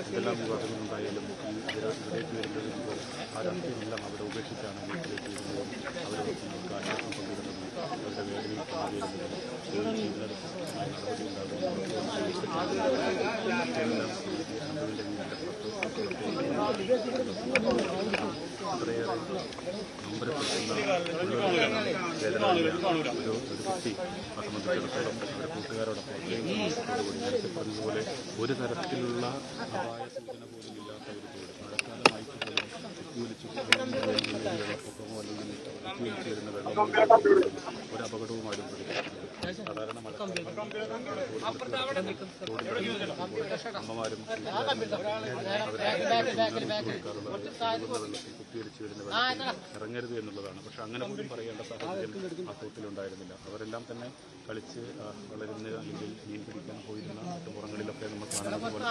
എന്തെല്ലാം വിവാദങ്ങളുണ്ടായാലും ഈ ഇവരെ ഇവിടേക്ക് വരുന്നത് ഇപ്പോൾ ആ രാഷ്ട്രീയമെല്ലാം അവരെ ഉപേക്ഷിച്ചാണ് വീട്ടിലേക്ക് വരുന്നതും. അവരോടൊപ്പം ആശ്വാസം പങ്കിടുന്നതും അവരുടെ വേദനയിൽ പങ്കുചേരുന്നതും നടപടി ഉണ്ടാകുന്നതും അത്രയേറെ നമ്പരപ്പെടുത്തുന്ന വേദന ഒരു ഒരു കുട്ടി ആ സംബന്ധിച്ചിടത്തോളം അവരുടെ കൂട്ടുകാരോടൊപ്പം നേരത്തെ പറഞ്ഞതുപോലെ ഒരു തരത്തിലുള്ള അപായ സൂചന പോലും ഇല്ലാത്ത ഒരു തോട് മഴക്കാലമായിട്ട് പോലും കുത്തിയൊലിച്ച് ഒരു സാധാരണ അമ്മമാരും ഇറങ്ങരുത് എന്നുള്ളതാണ്. പക്ഷെ അങ്ങനെ പോലും പറയേണ്ട സാഹചര്യം ആ തോട്ടിലുണ്ടായിരുന്നില്ല അവരെല്ലാം തന്നെ കളിച്ച് വളരുന്ന അല്ലെങ്കിൽ മീൻ പിടിക്കാൻ പോയിരുന്ന നാട്ടുപുറങ്ങളിലൊക്കെ നമ്മൾ കാണുന്നത് പോലെ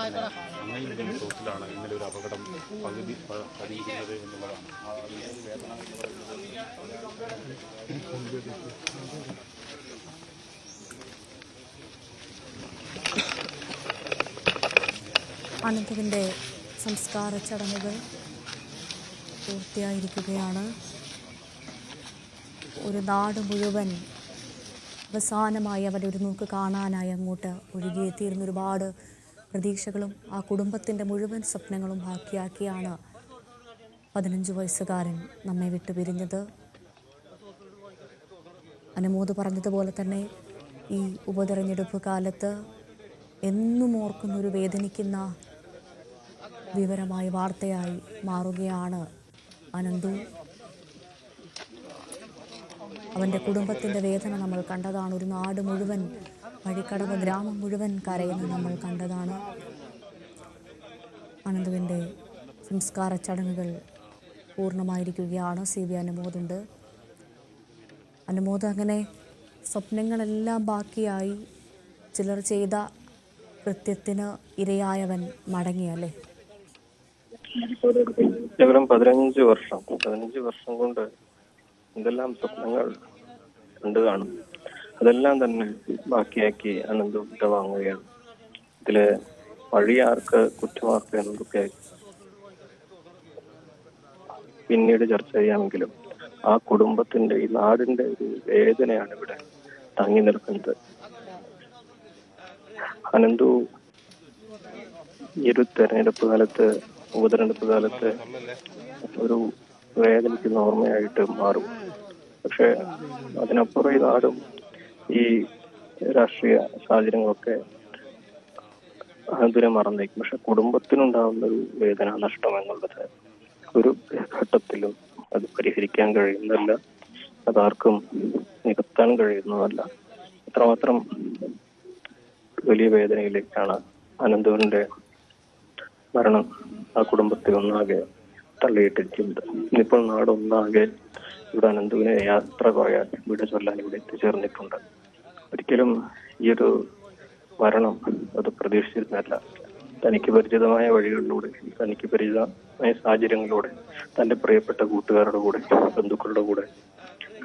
ഈ തോട്ടിലാണ് ഇന്നലെ ഒരു അപകടം പകുതി പതിയിരുന്നത് എന്നുള്ളതാണ് അനന്തുവിന്റെ സംസ്കാര ചടങ്ങുകൾ പൂർത്തിയായിരിക്കുകയാണ്. ഒരു നാട് മുഴുവൻ അവസാനമായി അവരെ ഒരു നോക്ക് കാണാനായി അങ്ങോട്ട് ഒഴുകിയെത്തിയിരുന്ന ഒരുപാട് പ്രതീക്ഷകളും ആ കുടുംബത്തിന്റെ മുഴുവൻ സ്വപ്നങ്ങളും ബാക്കിയാക്കിയാണ് പതിനഞ്ച് വയസ്സുകാരൻ നമ്മെ വിട്ടു പിരിഞ്ഞത് അനുമോദ് പറഞ്ഞതുപോലെ തന്നെ ഈ ഉപതെരഞ്ഞെടുപ്പ് കാലത്ത് എന്നും ഓർക്കുന്ന ഒരു വേദനിക്കുന്ന വിവരമായ വാർത്തയായി മാറുകയാണ് അനന്തു. അവന്റെ കുടുംബത്തിന്റെ വേദന നമ്മൾ കണ്ടതാണ്. ഒരു നാട് മുഴുവൻ വഴിക്കടവ് ഗ്രാമം മുഴുവൻ കരയുന്ന നമ്മൾ കണ്ടതാണ്. അനന്തുവിന്റെ സംസ്കാര ചടങ്ങുകൾ പൂർണമായിരിക്കുകയാണ്. സി വി അനുമോദുണ്ട്. അനുമോദ് അങ്ങനെ സ്വപ്നങ്ങളെല്ലാം ബാക്കിയായി ചിലർ ചെയ്ത കൃത്യത്തിന് ഇരയായവൻ മടങ്ങിയല്ലേ കേവലം പതിനഞ്ച് വർഷം. പതിനഞ്ച് വർഷം കൊണ്ട് എന്തെല്ലാം സ്വപ്നങ്ങൾ കണ്ടു കാണും. അതെല്ലാം തന്നെ ബാക്കിയാക്കി അനന്ത് വിട്ടുവാങ്ങുകയാണ് ഇതിലെ വഴിയാർക്ക് കുറ്റമാർക്ക് എന്നതൊക്കെ പിന്നീട് ചർച്ച ചെയ്യാമെങ്കിലും ആ കുടുംബത്തിന്റെ ഈ നാടിന്റെ ഒരു വേദനയാണ് ഇവിടെ തങ്ങി നിൽക്കുന്നത്. അനന്തു ഈ ഒരു തെരഞ്ഞെടുപ്പ് കാലത്ത് ഉപതെരഞ്ഞെടുപ്പ് കാലത്ത് ഒരു വേദനിക്കുന്ന ഓർമ്മയായിട്ട് മാറും. പക്ഷെ അതിനപ്പുറം ഈ നാടും ഈ രാഷ്ട്രീയ സാഹചര്യങ്ങളൊക്കെ അനന്തുനെ മറന്നേക്കും പക്ഷെ കുടുംബത്തിനുണ്ടാവുന്ന ഒരു വേദന നഷ്ടം എന്നുള്ളത് ഒരു ഘട്ടത്തിലും അത് പരിഹരിക്കാൻ കഴിയുന്നതല്ല. അതാർക്കും നികത്താൻ കഴിയുന്നതല്ല. അത്രമാത്രം വലിയ വേദനയിലേക്കാണ് അനന്തപുരന്റെ മരണം ആ കുടുംബത്തെ ഒന്നാകെ തള്ളിയിട്ടിരിക്കുന്നത്. ഇന്നിപ്പോൾ നാടൊന്നാകെ ഇവിടെ അനന്തുവിനെ യാത്ര പറയാൻ വീട് ചൊല്ലാൻ ഇവിടെ എത്തിച്ചേർന്നിട്ടുണ്ട്. ഒരിക്കലും ഈ ഒരു മരണം അത് പ്രതീക്ഷിച്ചിരുന്നല്ല തനിക്ക് പരിചിതമായ വഴികളിലൂടെ തനിക്ക് പരിചിതമായ സാഹചര്യങ്ങളിലൂടെ തന്റെ പ്രിയപ്പെട്ട കൂട്ടുകാരുടെ കൂടെ ബന്ധുക്കളുടെ കൂടെ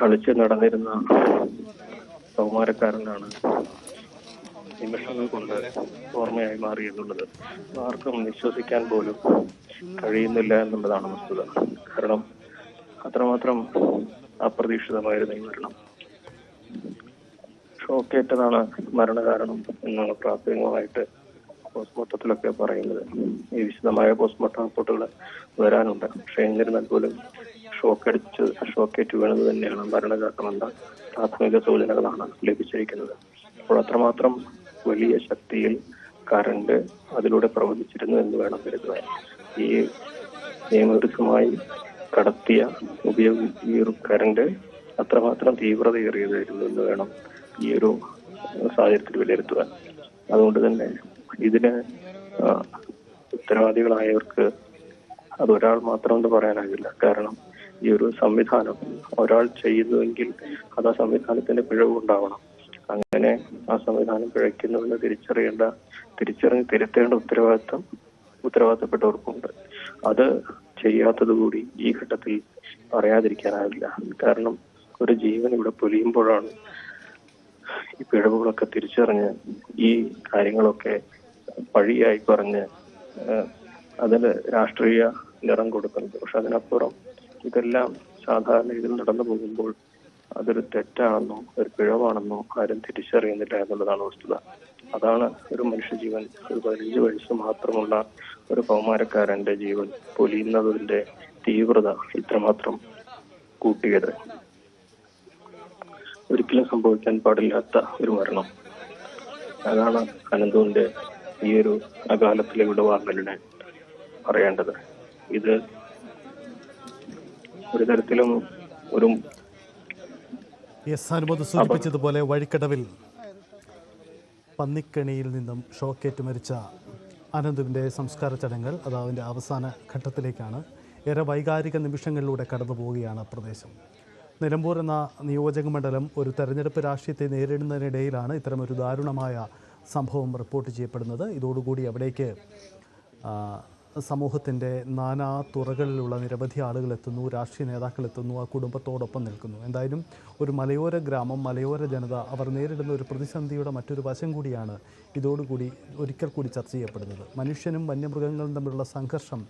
കളിച്ച് നടന്നിരുന്ന കൗമാരക്കാരനാണ് നിമിഷങ്ങൾ കൊണ്ട് ഓർമ്മയായി മാറി എന്നുള്ളത് ആർക്കും വിശ്വസിക്കാൻ പോലും കഴിയുന്നില്ല എന്നുള്ളതാണ് വസ്തുത. കാരണം അത്രമാത്രം അപ്രതീക്ഷിതമായിരുന്നു ഈ മരണം. ഷോക്കേറ്റതാണ് മരണകാരണം എന്നാണ് പ്രാഥമികമായിട്ട് പോസ്റ്റ്മോർട്ടത്തിലൊക്കെ പറയുന്നത്. ഈ വിശദമായ പോസ്റ്റ്മോർട്ടം റിപ്പോർട്ടുകൾ വരാനുണ്ട്. പക്ഷേ എന്നിരുന്നാൽ പോലും ഷോക്കടിച്ച് ഷോക്കേറ്റ് വീണത് തന്നെയാണ്. മരണകാരണമെന്ന പ്രാഥമിക സൂചനകളാണ് ലഭിച്ചിരിക്കുന്നത്. അപ്പോൾ അത്രമാത്രം വലിയ ശക്തിയിൽ കറണ്ട് അതിലൂടെ പ്രവഹിച്ചിരുന്നു എന്ന് വേണം കരുതുവാൻ. ഈ നിയമവിരുദ്ധമായി കടത്തിയ ഉപയോഗി ഈ ഒരു കറണ്ട് അത്രമാത്രം തീവ്രതയേറിയതായിരുന്നു എന്ന് വേണം ഈ ഒരു സാഹചര്യത്തിൽ വിലയിരുത്തുവാൻ. അതുകൊണ്ട് തന്നെ ഇതിന് ഉത്തരവാദികളായവർക്ക് ഒരാൾ മാത്രം എന്ന് പറയാനാകില്ല. കാരണം ഈ ഒരു സംവിധാനം ഒരാൾ ചെയ്യുന്നുവെങ്കിൽ അത് ആ സംവിധാനത്തിന്റെ പിഴവ് ഉണ്ടാവണം. അങ്ങനെ ആ സംവിധാനം പിഴയ്ക്കുന്നുവെന്ന് തിരിച്ചറിയേണ്ട തിരിച്ചറിഞ്ഞ് തിരുത്തേണ്ട ഉത്തരവാദിത്വം ഉത്തരവാദിത്തപ്പെട്ടവർക്കുണ്ട്. അത് ചെയ്യാത്തത് കൂടി ഈ ഘട്ടത്തിൽ പറയാതിരിക്കാനാവില്ല കാരണം ഒരു ജീവൻ ഇവിടെ പൊലിയുമ്പോഴാണ് ഈ പിഴവുകളൊക്കെ തിരിച്ചറിഞ്ഞ് ഈ കാര്യങ്ങളൊക്കെ പഴിയായി പറഞ്ഞ് അതിന് രാഷ്ട്രീയ നിറം കൊടുക്കുന്നത്. പക്ഷെ അതിനപ്പുറം ഇതെല്ലാം സാധാരണ രീതിയിൽ നടന്നു പോകുമ്പോൾ അതൊരു തെറ്റാണെന്നോ ഒരു പിഴവാണെന്നോ ആരും തിരിച്ചറിയുന്നില്ല എന്നുള്ളതാണ് വസ്തുത. അതാണ് ഒരു മനുഷ്യജീവൻ. ഒരു പതിനഞ്ച് വയസ്സ് മാത്രമുള്ള ഒരു കൗമാരക്കാരന്റെ ജീവൻ. പൊലിയുന്നതിന്റെ തീവ്രത ഇത്രമാത്രം കൂട്ടിയത്. ഒരിക്കലും സംഭവിക്കാൻ പാടില്ലാത്ത ഒരു മരണം. അതാണ് അനന്തുവിന്റെ ഈ ഒരു അകാലത്തിലെ വിടവാങ്ങലിനെ പറയേണ്ടത്. ഇത് ഒരു തരത്തിലും ഒരു എസ് അനുമതി സൂചിപ്പിച്ചതുപോലെ വഴിക്കടവിൽ പന്നിക്കണിയിൽ നിന്നും ഷോക്കേറ്റ് മരിച്ച അനന്തുവിന്റെ സംസ്കാര ചടങ്ങുകൾ അത് അതിന്റെ അവസാന ഘട്ടത്തിലേക്കാണ്. ഏറെ വൈകാരിക നിമിഷങ്ങളിലൂടെ കടന്നു പോവുകയാണ് പ്രദേശം. നിലമ്പൂർ എന്ന നിയോജക മണ്ഡലം ഒരു തെരഞ്ഞെടുപ്പ് രാഷ്ട്രീയത്തെ നേരിടുന്നതിനിടയിലാണ് ഇത്തരമൊരു ദാരുണമായ സംഭവം റിപ്പോർട്ട് ചെയ്യപ്പെടുന്നത്. ഇതോടുകൂടി അവിടേക്ക് സമൂഹത്തിന്റെ നാനാ തുറകളിലുള്ള നിരവധി ആളുകൾ എത്തുന്നു രാഷ്ട്രീയ നേതാക്കൾ എത്തുന്നു ആ കുടുംബത്തോടൊപ്പം നിൽക്കുന്നു. എന്തായാലും ഒരു മലയോര ഗ്രാമം മലയോര ജനത അവർ നേരിടുന്ന ഒരു പ്രതിസന്ധിയുടെ മറ്റൊരു വശം കൂടിയാണ് ഇതോടുകൂടി ഒരിക്കൽ കൂടി ചർച്ച ചെയ്യപ്പെടുന്നത്. മനുഷ്യനും വന്യമൃഗങ്ങളും തമ്മിലുള്ള സംഘർഷം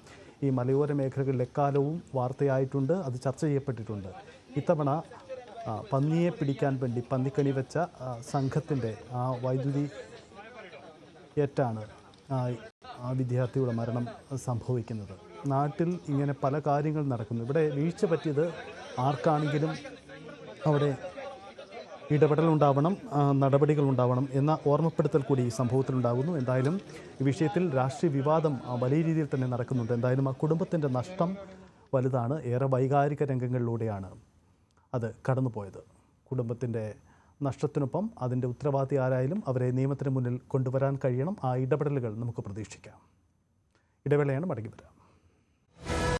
ഈ മലയോര മേഖലകളിൽ എക്കാലവും വാർത്തയായിട്ടുണ്ട് അത് ചർച്ച ചെയ്യപ്പെട്ടിട്ടുണ്ട്. ഇത്തവണ പന്നിയെ പിടിക്കാൻ വേണ്ടി പന്നിക്കണി വെച്ച സംഘത്തിന്റെ ആ വൈദ്യുതി ഏറ്റാണ് ആ വിദ്യാർത്ഥിയുടെ മരണം സംഭവിക്കുന്നത്. നാട്ടിൽ ഇങ്ങനെ പല കാര്യങ്ങൾ നടക്കുന്നു. ഇവിടെ വീഴ്ച പറ്റിയത് ആർക്കാണെങ്കിലും അവിടെ ഇടപെടലുണ്ടാവണം ഉണ്ടാവണം എന്ന ഓർമ്മപ്പെടുത്തൽ കൂടി ഈ സംഭവത്തിലുണ്ടാകുന്നു എന്തായാലും ഈ വിഷയത്തിൽ രാഷ്ട്രീയ വിവാദം വലിയ രീതിയിൽ തന്നെ നടക്കുന്നുണ്ട്. എന്തായാലും ആ കുടുംബത്തിന്റെ നഷ്ടം വലുതാണ്. ഏറെ വൈകാരിക രംഗങ്ങളിലൂടെയാണ് അത് കടന്നുപോയത്. കുടുംബത്തിന്റെ നഷ്ടത്തിനൊപ്പം അതിന്റെ ഉത്തരവാദി ആരായാലും അവരെ നിയമത്തിന് മുന്നിൽ കൊണ്ടുവരാൻ കഴിയണം. ആ ഇടപെടലുകൾ നമുക്ക് പ്രതീക്ഷിക്കാം. ഇടവേളയാണ് മടങ്ങി വരാം